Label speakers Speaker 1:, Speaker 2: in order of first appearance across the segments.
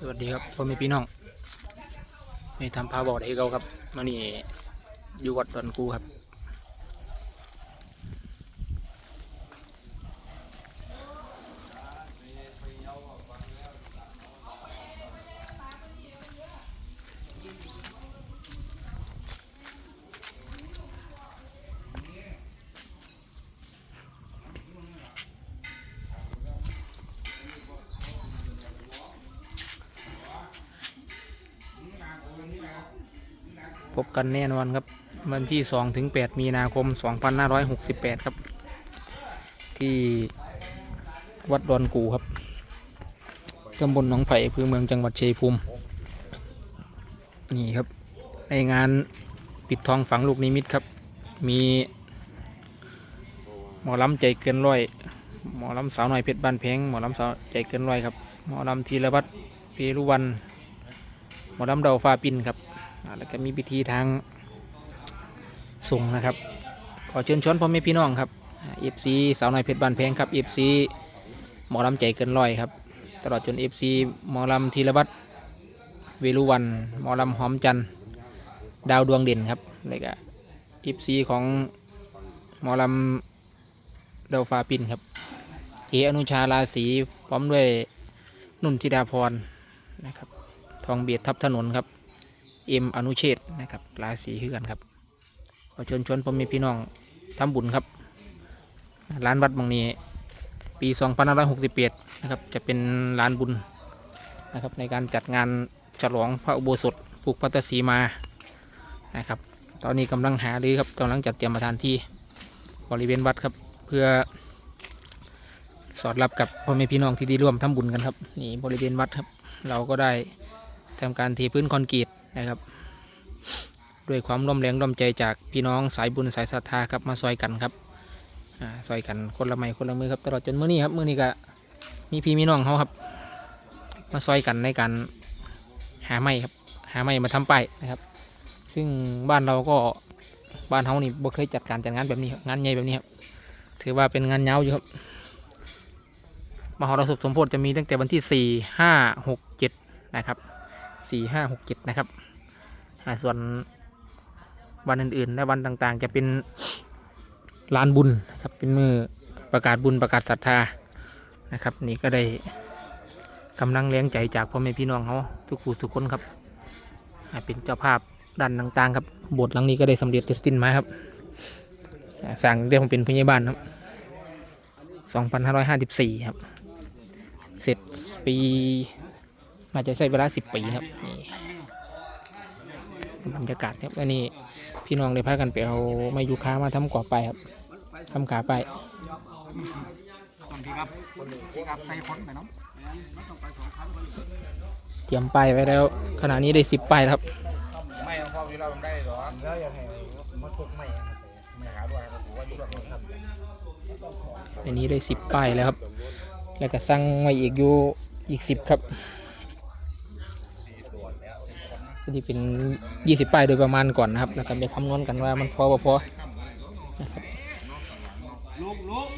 Speaker 1: สวัสดีครับพ่อแม่พี่น้องในทำพาบอดให้เราครับมานี่อยู่วัดตอนกูครับ พบกันแน่นอนครับ วันที่2ถึง8มีนาคม 2568 ครับ ที่วัดดอนกูครับตำบลหนองไผ่อำเภอเมืองจังหวัดเชัยงภูมิ นี่ครับ ในงานปิดทองฝังลูกนิมิตครับ มีหมอลำใจเกินร้อย หมอลำสาวหน่อยเพชรบ้านแพงหมอลำสาวใจเกินร้อยครับ หมอลำธีรวัตรเพรุวัน หมอลำเดาฟ้าปินครับ แล้วก็มีพิธีทางส่งนะครับ ขอเชิญชวนพ่อแม่พี่น้องครับเอฟซีสาวน้อยเพชรบานแพงครับเอฟซีหมอลำใจเกินร้อยครับ ตลอดจนเอฟซีหมอลำธีรวัตรเวลุวันหมอลำหอมจันทร์ดาวดวงเด่นครับแล้วก็เอฟซีของหมอลำเดาฟ้าปินครับเออนุชาราศีพร้อมด้วยนุ่นธิดาพรนะครับ ทองเบียดทับถนนครับ เอ็มอนุเชษฐ์นะครับราศีคือกันครับขอชิญชวนพ่อแม่พี่น้องทำบุญครับ ร้านวัดบางนี้ ปี2561นะครับ จะเป็นร้านบุญนะครับ ในการจัดงานฉลองพระอุโบสถผูกพัตตสีมานะครับ ตอนนี้กำลังหารือครับกำลังจัดเตรียมสถานที่บริเวณวัดครับ เพื่อสอดรับกับพ่อแม่พี่น้องที่ได้ร่วมทำบุญกันครับนี่บริเวณวัดครับ เราก็ได้ทำการเทพื้นคอนกรีต นะครับ ด้วยความร่วมแรงร่วมใจจากพี่น้องสายบุญสายศรัทธาครับมาซอยกันครับอ่าซอยกันคนละไม้คนละมือครับตลอดจนมื้อนี้ครับมื้อนี้ก็มีพี่มีน้องเขาครับ มาซอยกันในการหาไม้ครับ หาไม้มาทำป้ายนะครับ ซึ่งบ้านเราก็บ้านเฮานี่บ่เคยจัดการจัดงานแบบนี้งานใหญ่แบบนี้ครับถือว่าเป็นงานเย้าอยู่ครับมหรสพสมโพธิจะมีตั้งแต่วันที่สี่ห้าหกเจ็ดนะครับสี่ห้าหกเจ็ดนะครับ ส่วนวันอื่นๆ และวันต่างๆ จะเป็นลานบุญครับเป็นมือประกาศบุญประกาศศรัทธานะครับ นี่ก็ได้กำลังแรงใจจากพ่อแม่พี่น้องเขาทุกผู้ทุกคนครับเป็นเจ้าภาพด้านต่างๆครับโบสถ์หลังนี้ก็ได้สำเร็จเสร็จสิ้นมาครับสั่งเรื่องเป็นพยาบาลครับ2554 ครับ เสร็จปีอาจจะใช้เวลาสิบปีครับนี่ บรรยากาศครับอันนี้พี่น้องได้พากันไปเอาไม้ยูคามาทำก่อไปครับทำขาไป
Speaker 2: คนที่ครับคนที่ครับไปพ้นไปเนาะ
Speaker 1: เตรียมป้ายไว้แล้ว ขณะนี้ได้สิบป้ายแล้วครับ
Speaker 2: ไม่ต้องพ่อวิเราได้หรอแล้วยังไงมาทุกไม่ไม่หาด้วยครับถือว่าอยู่แบบนี้ครับ
Speaker 1: อันนี้ได้สิบป้ายแล้วครับ แล้วก็สั่งไว้อีกอยู่อีกสิบครับ ก็ที่เป็นยี่สิบป้ายโดยประมาณก่อนนะครับ แล้วก็ไปคำนวณกันว่ามันพอบ่พอนะครับ
Speaker 3: ลุงลุง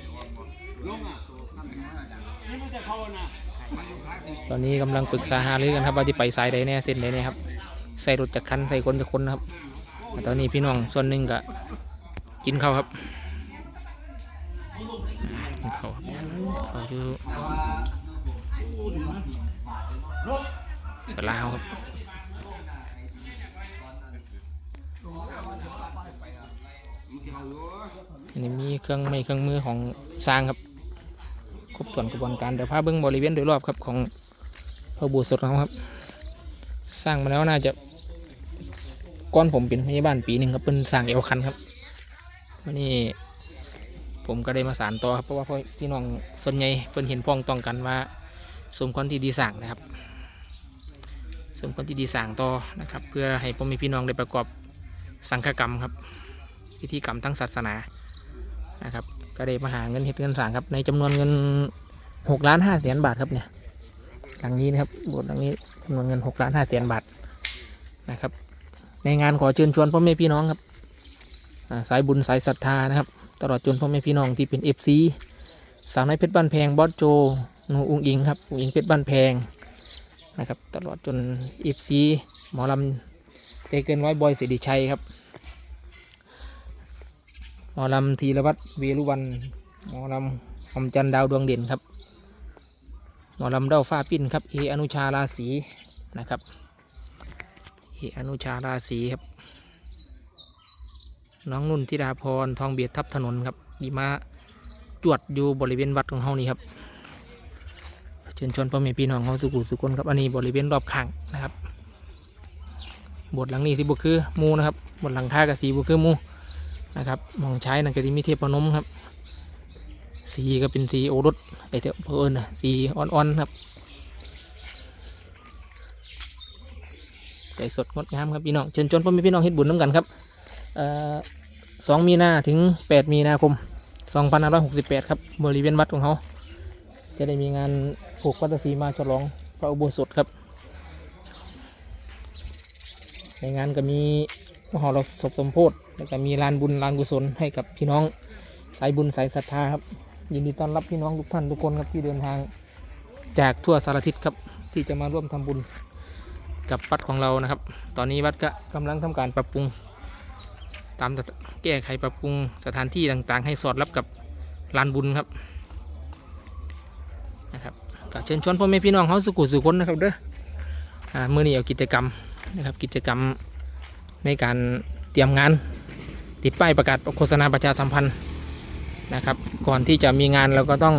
Speaker 3: ลุงอะนี่มันจะเข้านะ
Speaker 1: ตอนนี้กำลังปรึกษาหารือกันครับว่าที่ไปสายใดแน่เส้นใดแน่ครับใส่รถจากคันใส่คนจากคนนะครับแต่ตอนนี้พี่น้องส่วนหนึ่งก็กินข้าวครับกินข้าวครับข้าวอยู่สลาวครับ มีเครื่องไม้เครื่องมือของสร้างครับครบส่วนกระบวนการเดี๋ยวพาเบิ้องบริเวณโดยรอบครับของพระบูสดเราครับ สร้างมาแล้วน่าจะก้อนผมเป็นพยาบาลปีหนึ่งครับเป็นสร้างเอวคันครับวันนี้ผมก็ได้มาสานต่อครับเพราะว่าพี่น้องส่วนใหญ่เพิ่นเห็นพ้องต้องกันว่าสมควรที่ดีสั่งนะครับ สมควรที่ดีสั่งต่อนะครับ เพื่อให้พ่อแม่พี่น้องได้ประกอบสังฆกรรมครับ พิธีกรรมทั้งศาสนา นะครับก็ได้มาหาเงินเฮ็ดเงินสังครับ ในจำนวนเงินหกล้านห้าแสนบาทครับเนี่ยหลังนี้นะครับโบสถ์หลังนี้จำนวนเงินหกล้านห้าแสนบาทนะครับ ในงานขอเชิญชวนพ่อแม่พี่น้องครับสายบุญสายศรัทธานะครับ ตลอดจนพ่อแม่พี่น้องที่เป็นเอฟซีสาวน้อยเพชรบ้านแพงบอสโจหนูอุงอิงครับอุงอิงเพชรบ้านแพงนะครับ ตลอดจนเอฟซีหมอลำใจเกินร้อยบอยสิริชัยครับ อลำธีรวัตรเวรุวันหมอลำคำจันดาวดวงเด่นครับหมอลำเด้าฟ้าปิ้นครับเออนุชาราศีนะครับเออนุชาราศีครับ น้องนุ่นธิดาพรทองเบียดทับถนนครับมีมาจวดอยู่บริเวณวัดของเฮานี่ครับเชิญชวนพ่อแม่พี่น้องเฮาสุขุสุคนครับอันนี้บริเวณรอบข้างนะครับบทหลังนี้สิบุคือมูนะครับบทหลังท่ากับสีบุคือมู นะครับมองใช้นั่นก็จะมีเทพนมครับ สีก็เป็นสีโอรสไอเถอะเพิ่นนะสีอ่อนๆครับใส่สดงดงามครับพี่น้องเชิญชวนพ่อแม่พี่น้องเฮ็ดบุญน้ำกันครับสองมีนาถึงแปดมีนาคมสองพันห้าร้อยหกสิบแปดครับบริเวณวัดของเขาจะได้มีงานผูกวัตสีมาฉลองพระอุโบสถครับ ในงานก็มีมหรสพสมโพธิ แล้วก็มีลานบุญลานกุศลให้กับพี่น้องสายบุญสายศรัทธาครับ ยินดีต้อนรับพี่น้องทุกท่านทุกคนครับที่เดินทางจากทั่วสารทิศครับที่จะมาร่วมทำบุญกับวัดของเรานะครับ ตอนนี้วัดก็กำลังทำการปรับปรุง ตามแก้ไขปรับปรุงสถานที่ต่างๆ ให้สอดรับกับลานบุญครับนะครับก็เชิญชวนพ่อแม่พี่น้องเขาสุขุสุคนนะครับเด้ออมื่อนี้เอากิจกรรมนะครับกิจกรรมในการเตรียมงาน ติดป้ายประกาศโฆษณาประชาสัมพันธ์นะครับ ก่อนที่จะมีงานเราก็ต้อง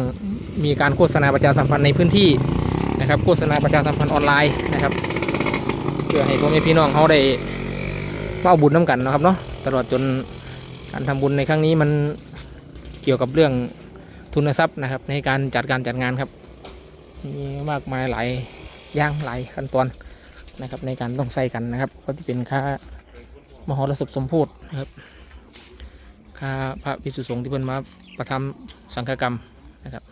Speaker 1: มีการโฆษณาประชาสัมพันธ์ในพื้นที่นะครับ โฆษณาประชาสัมพันธ์ออนไลน์นะครับเพื่อให้พ่อแม่พี่น้องเขาได้เฝ้าบุญน้ำกันนะครับเนาะตลอดจนการทำบุญในครั้งนี้มันเกี่ยวกับเรื่องทุนทรัพย์นะครับ ในการจัดการจัดงานครับมีมากมายหลายอย่างหลายขั้นตอนนะครับ ในการต้องใส่กันนะครับ ก็ที่เป็นค่ามหรสพสมโพธินะครับ ค่าพระภิกษุสงฆ์ที่เพิ่นมาประทำสังฆกรรมนะครับ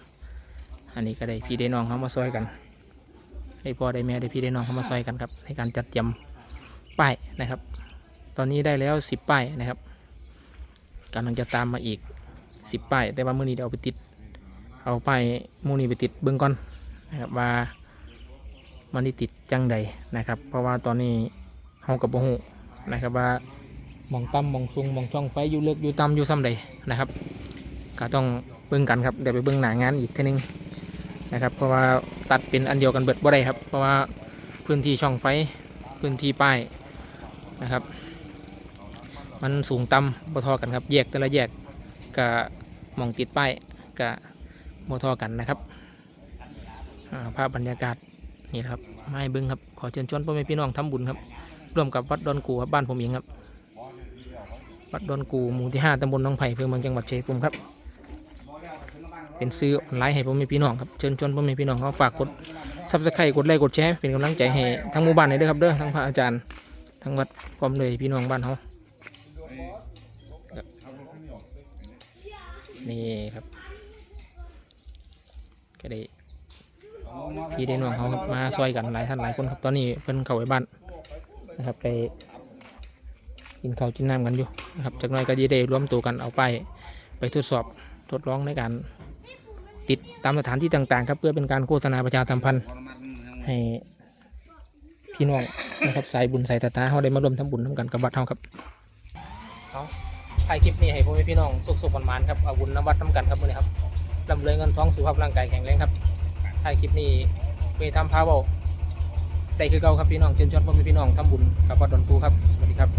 Speaker 1: อันนี้ก็ได้พี่ได้น้องเขามาซอยกัน ได้พ่อได้แม่ได้พี่ได้น้องเขามาซอยกันครับในการจัดเตรียมป้ายนะครับ ตอนนี้ได้แล้วสิบป้ายนะครับกำลังจะตามมาอีกสิบป้าย แต่ว่ามื่อนี้เดี๋ยวเอาไปติด เอาป้ายมูนี้ไปติดเบื้องก่อนนะครับว่ามันได้ติดจังใดนะครับ เพราะว่าตอนนี้เฮากับโบหูนะครับว่า มองต่ำหมองสูงมองช่องไฟอยู่เลือกอยู่ต่ำอยู่ซ้ำใดนะครับ ก็ต้องเบิ่งกันครับเดี๋ยวไปเบิ่งหน้างานอีกทีนึงนะครับ เพราะว่าตัดเป็นอันเดียวกันเบิดบ่ได้ครับ เพราะว่าพื้นที่ช่องไฟพื้นที่ป้ายนะครับ มันสูงต่ำบ่ทอกันครับ แยกแต่ละแยกกับมองติดป้ายกับบ่ทอกันนะครับภาพบรรยากาศนี่ครับ ไมาให้เบิ้งครับ ขอเชิญชวนพ่อแม่พี่น้องทำบุญครับ ร่วมกับวัดดอนกูครับบ้านผมเองครับ วัดดอนกูหมู่ที่ห้าตำบลหน้องไผ่อำเภอเมืองจังหวัดชัยภูมิครับ เป็นซื้อออนไลน์ให้พ่อแม่พี่น้องครับเชิญชวนพ่อแม่พี่น้องเขาฝากกดซับสไครต์กดไลค์กดแชร์เป็นกำลังใจให้ทั้งหมู่บ้านเลยเด้อครับเด้อทั้งพระอาจารย์ทั้งวัดพร้อมเลยพี่น้องบ้านเขานี่ครับก็ได้พี่ได้น้องเขาครับมาซอยกันหลายท่านหลายคนครับตอนนี้เพิ่นเข้าไปบ้านนะครับไป กินข้าวกินน้ำกันอยู่นะครับจากหน้อยก็จะได้รวมตัวกันเอาไปไปทดสอบทดลองในการติดตามสถานที่ต่างๆ ครับเพื่อเป็นการโฆษณาประชาสัมพันธ์ให้พี่น้องนะครับสายบุญสายตาตาเขาได้มาร่วมทำบุญทำกันกับวัดเขาครับเขาถ่ายคลิปนี้ให้พ่อแม่พี่น้องสุขๆหวานๆครับเอาบุญนำวัดทำกันครับมื้อนี้ครับลำเลยเงินท้องสุขภาพร่างกายแข็งแรงครับถ่ายคลิปนี้ไปทำพาเบาได้คือเก่าครับพี่น้องเชิญชวนพ่อแม่พี่น้องทำบุญกับวัดดอนปูครับสวัสดีครับ